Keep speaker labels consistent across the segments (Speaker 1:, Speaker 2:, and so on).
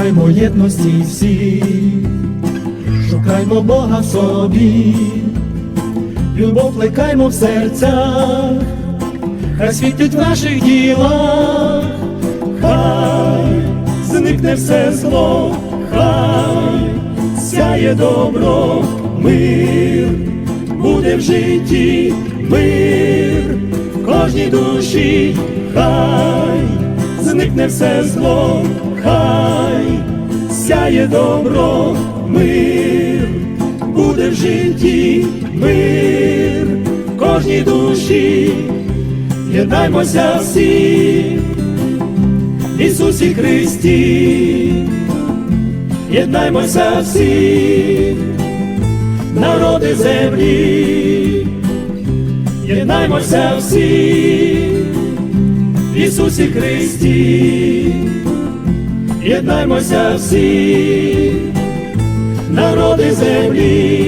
Speaker 1: Шукаймо єдності всі, шукаймо Бога в собі, любов плекаймо в серцях, хай світить в наших ділах, хай зникне все зло, хай сяє добро, мир буде в житті, мир в кожній душі, хай зникне все зло, хай сяє добро, мир. Буде в житті, мир. В кожній душі, єднаймося всі, Ісусі Христі, єднаймося всі, народи землі, єднаймося всі. Ісусі Христі, єднаймося всі, народи землі.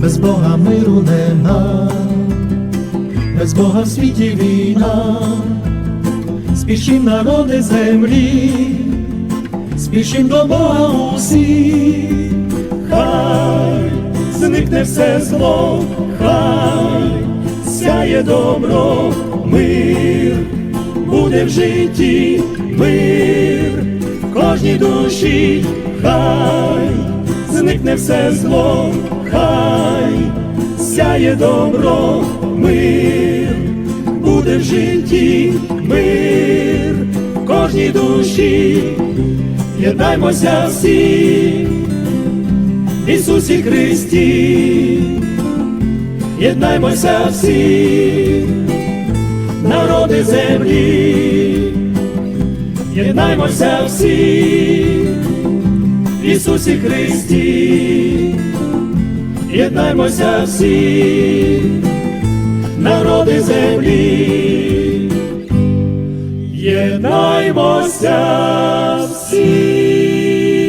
Speaker 1: Без Бога миру нема, без Бога в світі війна спішим народи землі, спішим до Бога усі, хай зникне все зло, хай сяє добро, мир. Буде в житті, мир. В кожній душі, хай зникне все зло, хай сяє добро, мир. Буде в житті, мир. В кожній душі, єднаймося всі, Ісусі Христі, єднаймося всі, народи землі, єднаймося всі, Ісусі Христі, єднаймося всі. Народи землі, єднаймося всі.